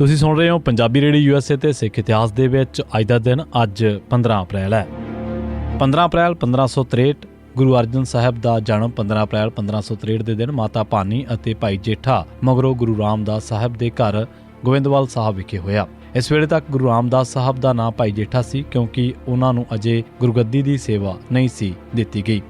ਤੁਸੀਂ ਸੁਣ ਰਹੇ ਹੋ ਪੰਜਾਬੀ ਰੇਡੀਓ ਯੂਐਸਏ ਤੇ ਸਿੱਖ ਇਤਿਹਾਸ ਦੇ ਵਿੱਚ ਅੱਜ ਦਾ ਦਿਨ ਅੱਜ 15 ਅਪ੍ਰੈਲ ਹੈ। 15 ਅਪ੍ਰੈਲ 1563 ਗੁਰੂ ਅਰਜਨ ਸਾਹਿਬ ਦਾ ਜਨਮ 15 ਅਪ੍ਰੈਲ 1563 ਦੇ ਦਿਨ ਮਾਤਾ ਭਾਨੀ ਅਤੇ ਭਾਈ ਜੇਠਾ ਮਗਰੋਂ ਗੁਰੂ ਰਾਮਦਾਸ ਸਾਹਿਬ ਦੇ ਘਰ ਗੋਇੰਦਵਾਲ ਸਾਹਿਬ ਵਿਖੇ ਹੋਇਆ। ਇਸ ਵੇਲੇ ਤੱਕ ਗੁਰੂ ਰਾਮਦਾਸ ਸਾਹਿਬ ਦਾ ਨਾਂ ਭਾਈ ਜੇਠਾ ਸੀ ਕਿਉਂਕਿ ਉਹਨਾਂ ਨੂੰ ਅਜੇ ਗੁਰਗੱਦੀ ਦੀ ਸੇਵਾ ਨਹੀਂ ਸੀ ਦਿੱਤੀ ਗਈ।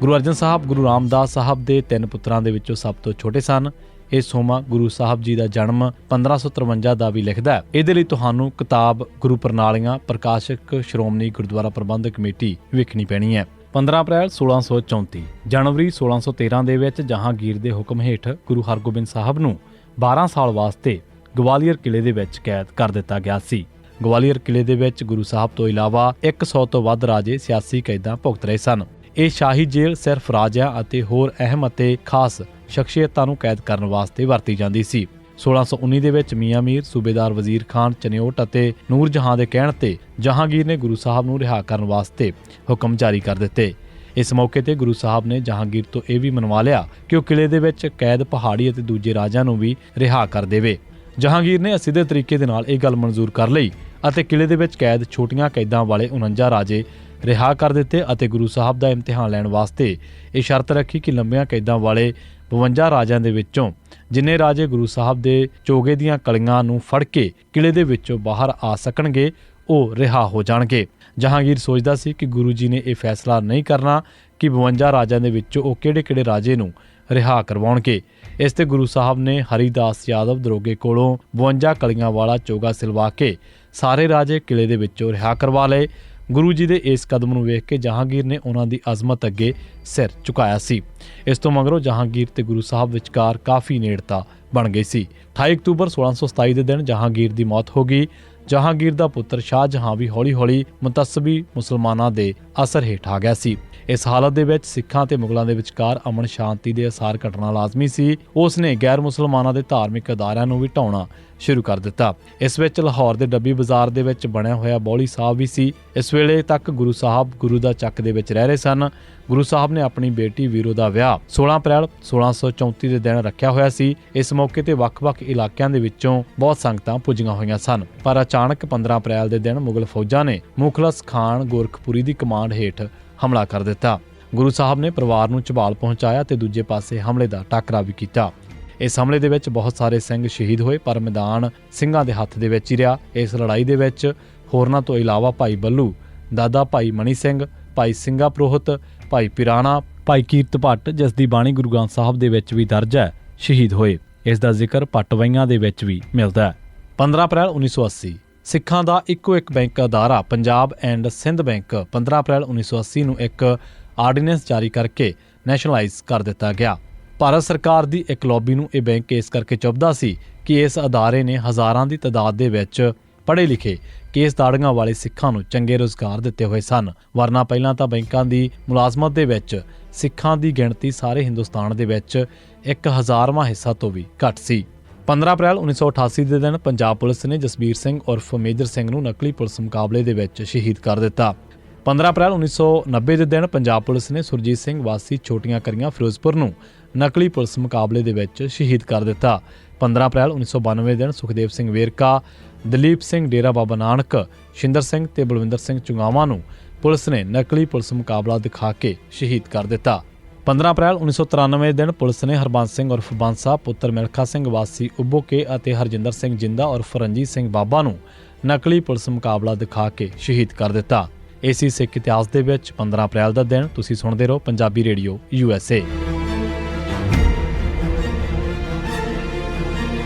ਗੁਰੂ ਅਰਜਨ ਸਾਹਿਬ, ਗੁਰੂ ਰਾਮਦਾਸ ਸਾਹਿਬ ਦੇ ਤਿੰਨ ਪੁੱਤਰਾਂ ਦੇ ਵਿੱਚੋਂ ਸਭ ਤੋਂ ਛੋਟੇ ਸਨ। ਇਹ ਸੋਮਾ ਗੁਰੂ ਸਾਹਿਬ ਜੀ ਦਾ ਜਨਮ 1553 ਦਾ ਵੀ ਲਿਖਦਾ ਹੈ। ਇਹਦੇ ਲਈ ਤੁਹਾਨੂੰ ਕਿਤਾਬ ਗੁਰੂ ਪ੍ਰਣਾਲੀਆਂ, ਪ੍ਰਕਾਸ਼ਕ, ਸ਼੍ਰੋਮਣੀ ਗੁਰਦੁਆਰਾ ਪ੍ਰਬੰਧਕ ਕਮੇਟੀ ਵੇਖਣੀ ਪੈਣੀ ਹੈ। 15 ਅਪ੍ਰੈਲ 1634 ਜਨਵਰੀ 1613 ਦੇ ਵਿੱਚ ਜਹਾਂਗੀਰ ਦੇ ਹੁਕਮ ਹੇਠ ਗੁਰੂ ਹਰਗੋਬਿੰਦ ਸਾਹਿਬ ਨੂੰ 12 ਸਾਲ ਵਾਸਤੇ ਗਵਾਲੀਅਰ ਕਿਲੇ ਦੇ ਵਿੱਚ ਕੈਦ ਕਰ ਦਿੱਤਾ ਗਿਆ ਸੀ। ਗਵਾਲੀਅਰ ਕਿਲੇ ਦੇ ਵਿੱਚ ਗੁਰੂ ਸਾਹਿਬ ਤੋਂ ਇਲਾਵਾ 100 ਤੋਂ ਵੱਧ ਰਾਜੇ, ਸਿਆਸੀ ਕੈਦਾਂ ਭੁਗਤ ਰਹੇ ਸਨ। ਇਹ ਸ਼ਾਹੀ ਜੇਲ੍ਹ ਸਿਰਫ ਰਾਜਿਆਂ ਅਤੇ ਹੋਰ ਅਹਿਮ ਅਤੇ ਖਾਸ ਸ਼ਖਸੀਅਤਾਂ ਨੂੰ ਕੈਦ ਕਰਨ ਵਾਸਤੇ ਵਰਤੀ ਜਾਂਦੀ ਸੀ। 1619 ਦੇ ਵਿੱਚ ਮੀਆਂ ਮੀਰ, ਸੂਬੇਦਾਰ ਵਜ਼ੀਰ ਖਾਨ, ਚਨਿਓਟ ਅਤੇ ਨੂਰ ਜਹਾਂ ਦੇ ਕਹਿਣ ਤੇ ਜਹਾਂਗੀਰ ਨੇ ਗੁਰੂ ਸਾਹਿਬ ਨੂੰ ਰਿਹਾ ਕਰਨ ਵਾਸਤੇ ਹੁਕਮ ਜਾਰੀ ਕਰ ਦਿੱਤੇ। ਇਸ ਮੌਕੇ ਤੇ ਗੁਰੂ ਸਾਹਿਬ ਨੇ ਜਹਾਂਗੀਰ ਤੋਂ ਇਹ ਵੀ ਮਨਵਾ ਲਿਆ ਕਿ ਉਹ ਕਿਲੇ ਦੇ ਵਿੱਚ ਕੈਦ ਪਹਾੜੀ ਅਤੇ ਦੂਜੇ ਰਾਜਿਆਂ ਨੂੰ ਵੀ ਰਿਹਾ ਕਰ ਦੇਵੇ। ਜਹਾਂਗੀਰ ਨੇ ਅਸਿੱਧੇ ਤਰੀਕੇ ਦੇ ਨਾਲ ਇਹ ਗੱਲ ਮਨਜ਼ੂਰ ਕਰ ਲਈ ਅਤੇ ਕਿਲੇ ਦੇ ਵਿੱਚ ਕੈਦ ਛੋਟੀਆਂ ਕੈਦਾਂ ਵਾਲੇ 49 ਰਾਜੇ ਰਿਹਾ ਕਰ ਦਿੱਤੇ ਅਤੇ ਗੁਰੂ ਸਾਹਿਬ ਦਾ ਇਮਤਿਹਾਨ ਲੈਣ ਵਾਸਤੇ ਇਹ ਸ਼ਰਤ ਰੱਖੀ ਕਿ ਲੰਬੀਆਂ ਕੈਦਾਂ ਵਾਲੇ 52 ਰਾਜਿਆਂ ਦੇ ਵਿੱਚੋਂ ਜਿੰਨੇ ਰਾਜੇ ਗੁਰੂ ਸਾਹਿਬ ਦੇ ਚੋਗੇ ਦੀਆਂ ਕਲੀਆਂ ਨੂੰ ਫੜ ਕੇ ਕਿਲੇ ਦੇ ਵਿੱਚੋਂ ਬਾਹਰ ਆ ਸਕਣਗੇ, ਉਹ ਰਿਹਾ ਹੋ ਜਾਣਗੇ। ਜਹਾਂਗੀਰ ਸੋਚਦਾ ਸੀ ਕਿ ਗੁਰੂ ਜੀ ਨੇ ਇਹ ਫੈਸਲਾ ਨਹੀਂ ਕਰਨਾ ਕਿ 52 ਰਾਜਿਆਂ ਦੇ ਵਿੱਚੋਂ ਉਹ ਕਿਹੜੇ-ਕਿਹੜੇ ਰਾਜੇ ਨੂੰ ਰਿਹਾ ਕਰਵਾਉਣਗੇ। ਇਸ ਤੇ ਗੁਰੂ ਸਾਹਿਬ ਨੇ ਹਰੀਦਾਸ ਯਾਦਵ ਦਰੋਗੇ ਕੋਲੋਂ 52 ਕਲੀਆਂ ਵਾਲਾ ਚੋਗਾ ਸਿਲਵਾ ਕੇ ਸਾਰੇ ਰਾਜੇ ਕਿਲੇ ਦੇ ਵਿੱਚੋਂ ਰਿਹਾ ਕਰਵਾ ਲਏ। ਗੁਰੂ ਜੀ ਦੇ ਇਸ ਕਦਮ ਨੂੰ ਵੇਖ ਕੇ ਜਹਾਂਗੀਰ ਨੇ ਉਹਨਾਂ ਦੀ ਅਜ਼ਮਤ ਅੱਗੇ ਸਿਰ ਝੁਕਾਇਆ ਸੀ। ਇਸ ਤੋਂ ਮਗਰੋਂ ਜਹਾਂਗੀਰ ਤੇ ਗੁਰੂ ਸਾਹਿਬ ਵਿਚਕਾਰ ਕਾਫੀ ਨੇੜਤਾ ਬਣ ਗਈ ਸੀ। 28 ਅਕਤੂਬਰ 1627 ਦੇ ਦਿਨ ਜਹਾਂਗੀਰ ਦੀ ਮੌਤ ਹੋ ਗਈ। ਜਹਾਂਗੀਰ ਦਾ ਪੁੱਤਰ ਸ਼ਾਹ ਜਹਾਂ ਵੀ ਹੌਲੀ-ਹੌਲੀ ਮੁਤੱਸਬੀ ਮੁਸਲਮਾਨਾਂ ਦੇ ਅਸਰ ਹੇਠ ਆ ਗਿਆ ਸੀ। ਇਸ ਹਾਲਤ ਦੇ ਵਿੱਚ ਸਿੱਖਾਂ ਤੇ ਮੁਗਲਾਂ ਦੇ ਵਿਚਕਾਰ ਅਮਨ ਸ਼ਾਂਤੀ ਦੇ ਅਸਾਰ ਘਟਣਾ ਲਾਜ਼ਮੀ ਸੀ। ਉਸ ਨੇ ਗੈਰ ਮੁਸਲਮਾਨਾਂ ਦੇ ਧਾਰਮਿਕ ਅਦਾਰਿਆਂ ਨੂੰ ਵੀ ਢਾਉਣਾ ਸ਼ੁਰੂ ਕਰ ਦਿੱਤਾ। ਇਸ ਵਿੱਚ ਲਾਹੌਰ ਦੇ ਡੱਬੀ ਬਾਜ਼ਾਰ ਦੇ ਵਿੱਚ ਬਣਿਆ ਹੋਇਆ ਬੌਲੀ ਸਾਹਿਬ ਵੀ ਸੀ। ਇਸ ਵੇਲੇ ਤੱਕ ਗੁਰੂ ਸਾਹਿਬ ਗੁਰੂ ਦਾ ਚੱਕ ਦੇ ਵਿੱਚ ਰਹਿ ਰਹੇ ਸਨ। ਗੁਰੂ ਸਾਹਿਬ ਨੇ ਆਪਣੀ ਬੇਟੀ ਵੀਰੋ ਦਾ ਵਿਆਹ 16 ਅਪ੍ਰੈਲ 1634 ਦੇ ਦਿਨ ਰੱਖਿਆ ਹੋਇਆ ਸੀ। ਇਸ ਮੌਕੇ ਤੇ ਵੱਖ-ਵੱਖ ਇਲਾਕਿਆਂ ਦੇ ਵਿੱਚੋਂ ਬਹੁਤ ਸੰਗਤਾਂ ਪੁੱਜੀਆਂ ਹੋਈਆਂ ਸਨ। ਪਰ ਅਚਾਨਕ 15 ਅਪ੍ਰੈਲ ਦੇ ਦਿਨ ਮੁਗਲ ਫੌਜਾਂ ਨੇ ਮੁਖਲਸ ਖਾਨ ਗੋਰਖਪੁਰੀ ਦੀ ਕਮਾਨ ਕਮਾਂਡ ਹੇਠ ਹਮਲਾ ਕਰ ਦਿੱਤਾ। ਗੁਰੂ ਸਾਹਿਬ ਨੇ ਪਰਿਵਾਰ ਨੂੰ ਝਬਾਲ ਪਹੁੰਚਾਇਆ ਤੇ ਦੂਜੇ ਪਾਸੇ ਹਮਲੇ ਦਾ ਟਾਕਰਾ ਵੀ ਕੀਤਾ। ਇਸ ਹਮਲੇ ਦੇ ਵਿੱਚ ਬਹੁਤ ਸਾਰੇ ਸਿੰਘ ਸ਼ਹੀਦ ਹੋਏ, ਪਰ ਮੈਦਾਨ ਸਿੰਘਾਂ ਦੇ ਹੱਥ ਦੇ ਵਿੱਚ ਹੀ ਰਿਹਾ। ਇਸ ਲੜਾਈ ਦੇ ਵਿੱਚ ਹੋਰਨਾਂ ਤੋਂ ਇਲਾਵਾ ਭਾਈ ਬੱਲੂ, ਦਾਦਾ ਭਾਈ ਮਣੀ ਸਿੰਘ, ਭਾਈ ਸਿੰਘਾ ਪ੍ਰੋਹਤ, ਭਾਈ ਪਿਰਾਣਾ, ਭਾਈ ਕੀਰਤ ਭੱਟ, ਜਿਸ ਦੀ ਬਾਣੀ ਗੁਰੂ ਗ੍ਰੰਥ ਸਾਹਿਬ ਦੇ ਵਿੱਚ ਵੀ ਦਰਜ ਹੈ, ਸ਼ਹੀਦ ਹੋਏ। ਇਸ ਦਾ ਜ਼ਿਕਰ ਪਟਵਈਆਂ ਦੇ ਵਿੱਚ ਵੀ ਮਿਲਦਾ ਹੈ। 15 ਅਪ੍ਰੈਲ 1980 ਸਿੱਖਾਂ ਦਾ ਇੱਕੋ ਇੱਕ bank ਅਦਾਰਾ Punjab and Sindh bank 15 April 1980 ਨੂੰ ਇੱਕ ਆਰਡੀਨੈਂਸ ਜਾਰੀ ਕਰਕੇ ਨੈਸ਼ਨਲਾਈਜ਼ ਕਰ ਦਿੱਤਾ ਗਿਆ। ਭਾਰਤ ਸਰਕਾਰ ਦੀ ਇੱਕ ਲੌਬੀ ਨੂੰ ਇਹ ਬੈਂਕ ਇਸ ਕਰਕੇ ਚੁੱਭਦਾ ਸੀ ਕਿ ਇਸ ਅਦਾਰੇ ਨੇ ਹਜ਼ਾਰਾਂ ਦੀ ਤਾਦਾਦ ਦੇ ਵਿੱਚ ਪੜ੍ਹੇ ਲਿਖੇ ਕੇਸ ਦਾੜੀਆਂ ਵਾਲੇ ਸਿੱਖਾਂ ਨੂੰ ਚੰਗੇ ਰੋਜ਼ਗਾਰ ਦਿੱਤੇ ਹੋਏ ਸਨ। ਵਰਨਾ ਪਹਿਲਾਂ ਤਾਂ ਬੈਂਕਾਂ ਦੀ ਮੁਲਾਜ਼ਮਤ ਦੇ ਵਿੱਚ ਸਿੱਖਾਂ ਦੀ ਗਿਣਤੀ ਸਾਰੇ ਹਿੰਦੁਸਤਾਨ ਦੇ ਵਿੱਚ 1000ਵਾਂ ਹਿੱਸਾ ਤੋਂ ਵੀ ਘੱਟ ਸੀ। 15 ਅਪ੍ਰੈਲ 1988 ਦੇ ਦਿਨ ਪੰਜਾਬ ਪੁਲਿਸ ਨੇ ਜਸਬੀਰ ਸਿੰਘ ਉਰਫ ਮੇਜਰ ਸਿੰਘ ਨੂੰ ਨਕਲੀ ਪੁਲਿਸ ਮੁਕਾਬਲੇ ਦੇ ਵਿੱਚ ਸ਼ਹੀਦ ਕਰ ਦਿੱਤਾ। 15 ਅਪ੍ਰੈਲ 1990 ਦੇ ਦਿਨ ਪੰਜਾਬ ਪੁਲਿਸ ਨੇ ਸੁਰਜੀਤ ਸਿੰਘ ਵਾਸੀ ਛੋਟੀਆਂ ਕਰੀਆਂ ਫਿਰੋਜ਼ਪੁਰ ਨੂੰ ਨਕਲੀ ਪੁਲਿਸ ਮੁਕਾਬਲੇ ਦੇ ਵਿੱਚ ਸ਼ਹੀਦ ਕਰ ਦਿੱਤਾ। 15 ਅਪ੍ਰੈਲ 1992 ਦੇ ਦਿਨ ਸੁਖਦੇਵ ਸਿੰਘ ਵੇਰਕਾ, ਦਲੀਪ ਸਿੰਘ ਡੇਰਾ ਬਾਬਾ ਨਾਨਕ, ਸ਼ਿੰਦਰ ਸਿੰਘ ਤੇ ਬਲਵਿੰਦਰ ਸਿੰਘ ਚੁੰਗਾਵਾਂ ਨੂੰ ਪੁਲਿਸ ਨੇ ਨਕਲੀ ਪੁਲਿਸ ਮੁਕਾਬਲਾ ਦਿਖਾ ਕੇ ਸ਼ਹੀਦ ਕਰ ਦਿੱਤਾ। 15 ਅਪ੍ਰੈਲ 1993 ਦੇ ਦਿਨ ਪੁਲਿਸ ਨੇ ਹਰਬੰਸ ਸਿੰਘ ਉਰਫ ਬਾਂਸਾ ਪੁੱਤਰ ਮਿਲਖਾ ਸਿੰਘ, ਵਾਸੀ ਉਬੋਕੇ ਅਤੇ ਹਰਜਿੰਦਰ ਸਿੰਘ ਜਿੰਦਾ ਉਰਫ ਰਣਜੀਤ ਸਿੰਘ ਬਾਬਾ ਨੂੰ ਨਕਲੀ ਪੁਲਿਸ ਮੁਕਾਬਲਾ ਦਿਖਾ ਕੇ ਸ਼ਹੀਦ ਕਰ ਦਿੱਤਾ। ਏਸੀ ਸਿੱਖ ਇਤਿਹਾਸ ਦੇ ਵਿੱਚ 15 ਅਪ੍ਰੈਲ ਦਾ ਦਿਨ। ਤੁਸੀਂ ਸੁਣਦੇ ਰਹੋ Punjabi radio, U S A.